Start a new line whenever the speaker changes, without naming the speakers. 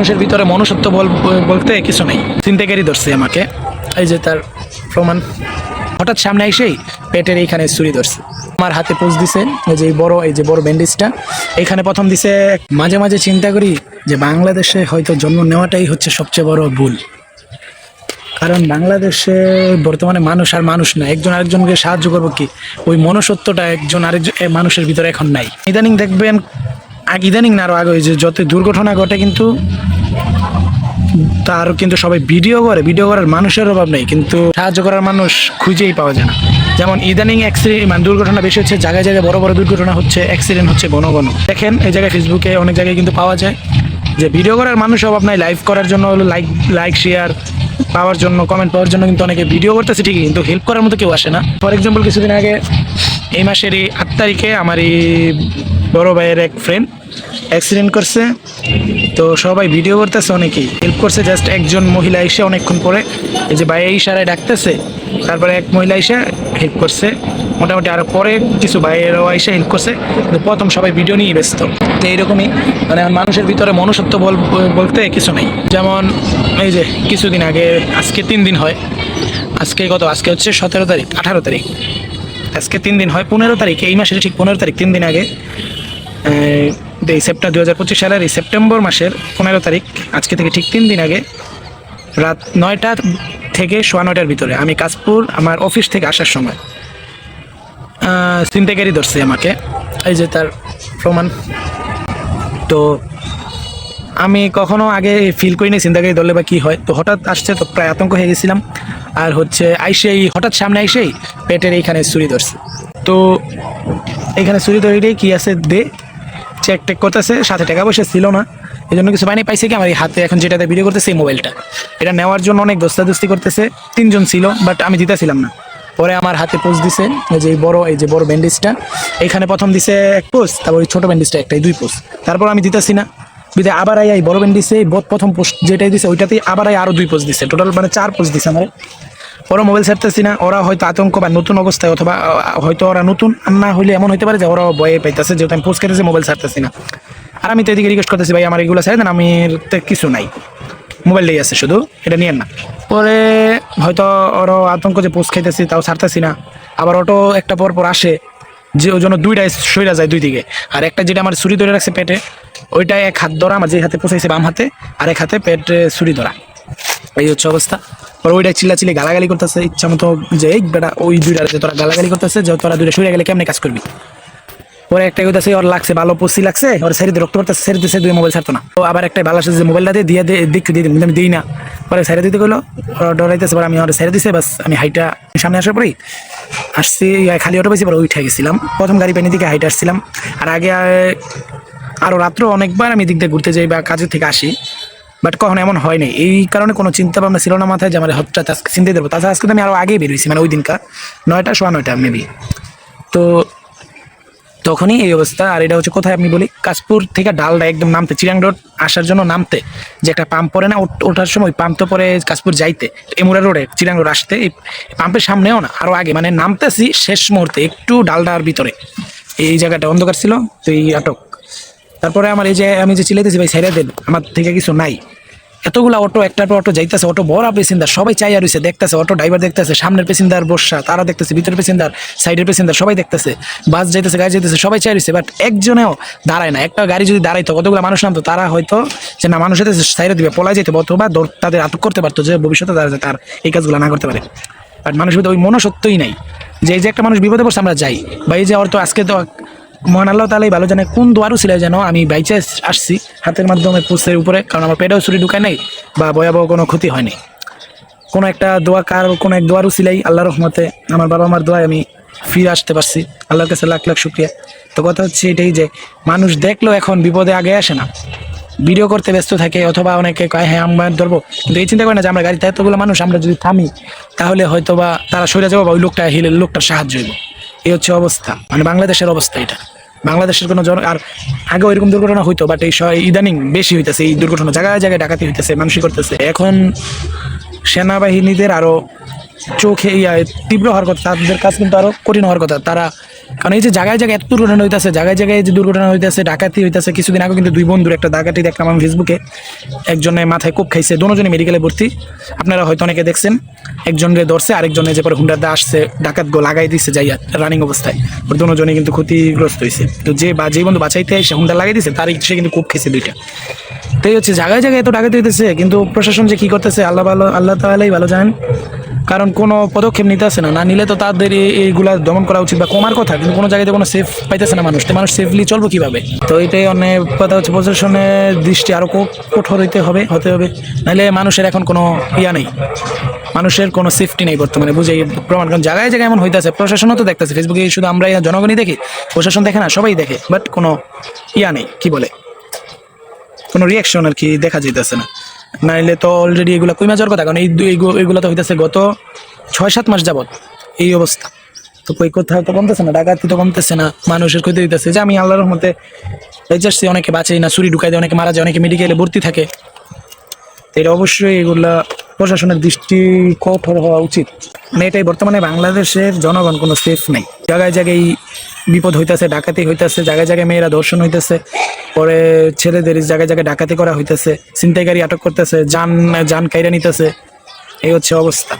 মানুষের ভিতরে মনুষ্যত্ব বল- বলতে কিছু নেই। চিন্তাকারী ধরছে আমাকে। এই যে তার প্রমাণ। হঠাৎ সামনে এসেই পেটের এইখানে ছুরি ধরছে। আমার হাতে পোজ দিছে, এই যে বড়, এই যে বড় ব্যান্ডেজটা এখানে প্রথম দিছে, মাঝে মাঝে চিন্তা করি যে বাংলাদেশে হয়তো জন্ম নেওয়াটাই হচ্ছে সবচেয়ে বড় ভুল। কারণ বাংলাদেশে বর্তমানে মানুষ আর মানুষ না, একজন আরেকজনকে সাহায্য করব কি? ওই মনুষ্যত্বটা একজন আরেকজন মানুষের ভিতরে এখন নাই। ইদানিং দেখবেন ইদানিং না, আরও আগে যে যত দুর্ঘটনা ঘটে কিন্তু তার কিন্তু সবাই ভিডিও করে, ভিডিও করার মানুষের অভাব নেই, কিন্তু সাহায্য করার মানুষ খুঁজেই পাওয়া যায় না। যেমন ইদানিং অ্যাক্সিডেন্ট মানে দুর্ঘটনা বেশি হচ্ছে, জায়গায় জায়গায় বড় বড় দুর্ঘটনা হচ্ছে অ্যাক্সিডেন্ট হচ্ছে ঘন ঘন দেখেন, এই জায়গায় ফেসবুকে অনেক জায়গায় কিন্তু পাওয়া যায় যে ভিডিও করার মানুষ অভাব নাই লাইভ করার জন্য হলো লাইক লাইক শেয়ার পাওয়ার জন্য কমেন্ট পাওয়ার জন্য কিন্তু অনেকে ভিডিও করতেছে ঠিকই, কিন্তু হেল্প করার মতো কেউ আসে না। ফর এক্সাম্পল কিছুদিন আগে, এই মাসেরই আট তারিখে আমার এই বড় ভাইয়ের এক ফ্রেন্ড অ্যাক্সিডেন্ট করছে। তো সবাই ভিডিও করতেছে অনেকেই। হেল্প করছে জাস্ট একজন মহিলা এসে অনেকক্ষণ পরে, এই যে ভাই ইশারায় ডাকতেছে, তারপরে এক মহিলা এসে হেল্প করছে। মোটামুটি আরও পরে কিছু বাইরেও এসে হেল্প করছে, কিন্তু প্রথম সবাই ভিডিও নিয়ে ব্যস্ত। তো এইরকমই মানে মানুষের ভিতরে মনুষ্যত্ব বল, বলতে কিছু নেই। যেমন এই যে কিছুদিন আগে, আজকে তিন দিন হয়। আজকে কত? আজকে হচ্ছে সতেরো তারিখ, আঠারো তারিখ। আজকে তিন দিন হয়, পনেরো তারিখ, এই মাসের ঠিক পনেরো তারিখ, তিন দিন আগে এই এই সেপ্টেম্বর দু হাজার পঁচিশ সালের এই সেপ্টেম্বর মাসের পনেরো তারিখ, আজকে থেকে ঠিক তিন দিন আগে রাত নয়টা থেকে সোয়া নয়টার ভিতরে আমি কাশপুর, আমার অফিস থেকে আসার সময় চিন্তাকারী ধরছে আমাকে, এই যে তার প্রমাণ। তো আমি কখনো আগে ফিল করিনি চিন্তাকারী ধরলে বা কী হয়। তো হঠাৎ আসছে, তো প্রায় আতঙ্ক হয়ে গেছিলাম। আর হচ্ছে আইসেই, হঠাৎ সামনে আইসেই পেটের এইখানে ছুরি ধরছে। তো এখানে ছুরি ধরে কি আছে দে? চেক টেক করতেছে, সাথে টাকা পয়সা ছিল না। এই জন্য কিছু পাইনি, পাইছে কি? আমার এই হাতে এখন যেটাতে ভিডিও করতেছে, এই মোবাইলটা এটা নেওয়ার জন্য অনেক দোস্তাদোস্তি করতেছে, তিনজন ছিল বাট আমি দিতেছিলাম না। পরে আমার হাতে পোস্ট দিছে, এই যে বড়, এই যে বড় ব্যান্ডেজটা এখানে প্রথম দিছে এক পোস্ট তারপর ওই ছোট ব্যান্ডেজটা একটাই, দুই পোস্ট তারপর আমি দিতেছি না। বিদে আবার আই বড় ব্যান্ডেজে এই ব- প্রথম পোস্ট যেটাই দিছে, ওইটাতেই আবার আই আরও দুই পোস্ট দিছে। টোটাল মানে চার পোস্ট দিছে আমার। ওরা মোবাইল ছাড়তেছি না, ওরা হয়তো আতঙ্ক বা নতুন অবস্থায় অথবা হয়তো ওরা নতুন না হলে এমন হতে পারে যে ওরা ভয়ে পাইতেছে, যেহেতু আমি পোস্ট করেছি মোবাইল ছাড়তেছি না। আর আমি তো এদিকে রিকোয়েস্ট করতেছি, ভাই, আমার এগুলো ছেড়ে দেন আমি কিছু নাই। মোবাইলটাই আছে শুধু, এটা নিয়ে না। পরে হয়তো ওরা আতঙ্ক যে পোস্ট খাইতেছি, তাও ছাড়তেছি না। আবার অটো একটা পর পর আসে, যে ওই জন্য দুইটাই সইরা যায় দুই দিকে। আর একটা যেটা আমার ছুরি ধরে রাখছে পেটে, ওইটা এক হাত ধরা, আমার যে হাতে পোষাইছে বাম হাতে, আর এক হাতে পেটে ছুরি ধরা। এই হচ্ছে অবস্থা। পরে ওইটা চিল্লাচিল্লি গালাগালি করতেছে, ইচ্ছা মতো যে, এই বেটা, ওই দুইটা যে তোরা গালাগালি করতেছে, যে, তোরা দুইটা সরে গেলে কেমনে কাজ করবি? পরে একটা কইতাছে, ওর লাগছে, ভালো পসি লাগছে, ওর সাইডে রক্ত পড়তেছে সাইডে দিতে দুই মোবাইল ছাড়তো না। তো আবার একটা ভালো আসে যে, মোবাইলটা দিয়ে দিয়ে দিয়ে দিক দিয়ে আমি দিই না। পরে সাইডে দিতে গেলো ডরাইতেছে, পরে আমি ওর সাইডে দিছে, বাস আমি হাইটা সামনে আসার পরেই আসছি খালি অটো পেয়েছি, পরে উঠে গেছিলাম। প্রথম গাড়ি পেনি দিকে হাইটে আসছিলাম। আর আগে আরও রাত্র অনেকবার আমি দিক দিয়ে ঘুরতে যাই বা কাজের থেকে আসি। বাট কখনো এমন হয়নি। এই কারণে কোনো চিন্তা ভাবনা ছিল না মাথায় যে আমার হঠাৎ আজকে চিন্তা দেবো। তাছাড়া আজকে তো আমি আরও আগেই বেরিয়েছি মানে ওই দিনকার। নয়টা, সোয়া নয়টা মেবি তো তখনই এই অবস্থা। আর এটা হচ্ছে কোথায় আপনি বলি? কাশপুর থেকে ডালটা একদম নামতে, চিরাং রোড আসার জন্য নামতে। যে একটা পাম্প পরে না, ওঠ- ওঠার সময় পাম্প তো পরে কাশপুর যাইতে। এমুরা রোডে, চিরাং রোড আসতে। এই পাম্পের সামনেও না আরও আগে। মানে নামতেছি শেষ মুহূর্তে, একটু ডালডার ভিতরে। এই জায়গাটা অন্ধকার ছিল, তো এই আটক। তারপরে আমার এই যে আমি যে চিলাইতেছি ভাই ছেড়ে দেন, আমার থেকে কিছু নাই। এতগুলা অটো একটার পর অটো যাইতেছে অটো বড় পেসেন্দার সবাই চাইয়া রয়েছে দেখতেছে অটো ড্রাইভার দেখতেছে, সামনের পেসেন্দার বসা, তারা দেখতেছে, ভিতরের পেসেন্দার সাইডের পেসেন্দার সবাই দেখতেছে বাস যাইতেছে, গাড়ি যাইতেছে, সবাই চাই রয়েছে বাট একজনেও দাঁড়ায় না, একটা গাড়ি যদি দাঁড়াইতো, কতগুলো মানুষ নামতো, তারা হয়তো যে না, মানুষ হয়তো সাইডে দিবে, পলাই যেতে অথবা দৌড়- তাদের আটক করতে পারতো যে ভবিষ্যতে তারা যাতে আর এই কাজগুলো না করতে পারে। বাট মানুষের ওই মনসত্বই নাই। যে এই যে একটা মানুষ বিপদে পড়ছে, আমরা যাই। বা এই যে তো আজকে তো মহান আল্লাহ তালাই ভালো জানে কোন দোয়ারও ছিল যেন আমি বাইচে আসছি। হাতের মাধ্যমে পুষের উপরে, কারণ আমার পেটেও ছুরি ঢুকায় নাই বা ভয়াবহ কোনো ক্ষতি হয়নি। কোনো একটা দোয়া কার, কোনো এক দোয়ারও সিলাই আল্লাহ রহমতে আমার বাবা মার দোয়ায় আমি ফিরে আসতে পারছি। আল্লাহর কাছে লাখ লাখ শুক্রিয়া। তো কথা হচ্ছে এটাই যে, মানুষ দেখল এখন বিপদে আগে আসে না। ভিডিও করতে ব্যস্ত থাকে অথবা অনেকে কয় হ্যাঁ আমরা ধরবো। কিন্তু এই চিন্তা করে না যে আমরা গাড়িতে এতগুলো মানুষ, আমরা যদি থামি, তাহলে হয়তো বা তারা সরে যাব বা ওই লোকটা হিলে লোকটার সাহায্য হইব। এই হচ্ছে অবস্থা। মানে বাংলাদেশের অবস্থা এটা। বাংলাদেশের কোনো জন আর আগে ওইরকম দুর্ঘটনা হইতো বাট এই ইদানিং বেশি হইতেছে। এই দুর্ঘটনা জায়গায় জায়গায় ডাকাতি হইতেছে, মানুষই করতেছে। এখন সেনাবাহিনীদের আরও চোখে ইয়া, তীব্র হওয়ার কথা, তাদের কাজ কিন্তু আরও কঠিন হওয়ার কথা। তারা কারণ এই যে জায়গায় জায়গায় এত দুর্ঘটনা হইতেছে, জায়গায় জায়গায় যে দুর্ঘটনা হইতেছে, ডাকাতি হইতেছে, কিছুদিন আগে কিন্তু দুই বন্ধুর একটা ডাকাতি দেখলাম আমি ফেসবুকে একজনে মাথায় কোপ খাইছে দুজনে মেডিকেলে ভর্তি। আপনারা হয়তো অনেকে দেখছেন একজনের ধরছে, আরেকজনে যে পরে হুন্ডারদা আসছে, ডাকাত গো লাগাই দিছে যাইয়া রানিং অবস্থায়। ওর দুজনে কিন্তু ক্ষতিগ্রস্ত হয়েছে তো যে বা যে বন্ধু বাঁচাইতে সে হুন্ডা লাগাই দিছে তার সে কিন্তু কোপ খাইছে দুইটা। তো এই হচ্ছে জায়গায় জায়গায় এত ডাকাতি হইতেছে, কিন্তু প্রশাসন যে কি করতেছে, আল্লাহ ভালো আল্লাহ তালাই ভালো জানেন। কারণ কোনো পদক্ষেপ নিতে আসে না। না নিলে তো তাদের এইগুলা দমন করা উচিত বা কমার কথা কিন্তু কোনো জায়গাতে কোনো সেফ পাইতেছে না মানুষ। মানুষ সেফলি চলবো কীভাবে? তো এটাই অনেক কথা হচ্ছে প্রশাসনের দৃষ্টি আরও কো- কঠোর হইতে হবে হতে হবে। নাহলে মানুষের এখন কোনো ইয়া নেই। মানুষের কোনো সেফটি নেই বর্তমানে বুঝে প্রমাণ। কারণ জায়গায় জায়গায় এমন হইতেছে প্রশাসনও তো দেখতেছে। ফেসবুকে শুধু আমরাই না, জনগণই দেখি। প্রশাসন দেখে না সবাই দেখে। বাট কোনো ইয়া নেই কি বলে? কোনো রিয়াকশন আর কি দেখা যাইতেছে না। নাইলে তো অলরেডি এগুলো কইমা যাওয়ার কথা, কারণ এই তো হইতেছে গত ছয় সাত মাস যাবত এই অবস্থা। তো কই কোথাও তো কমতেছে না, ডাকাতি তো কমতেছে না, মানুষের ক্ষতি হইতেছে। যে আমি আল্লাহর মধ্যে বেঁচে অনেকে বাঁচে না, চুরি ঢুকাই দেয়, অনেকে মারা যায়, অনেকে মেডিকেলে ভর্তি থাকে। এটা অবশ্যই এগুলা প্রশাসনের দৃষ্টি কঠোর হওয়া উচিত। মানে এটাই, বর্তমানে বাংলাদেশের জনগণ কোনো সেফ নেই। জায়গায় জায়গায় বিপদ হইতেছে, ডাকাতি হইতেছে, জায়গায় জায়গায় মেয়েরা দর্শন হইতেছে। পরে ছেলেদের জায়গায় জায়গায় ডাকাতি করা হইতেছে, ছিনতাইকারী আটক করতেছে, যান যান কাইরা নিতেছে। এই হচ্ছে অবস্থা।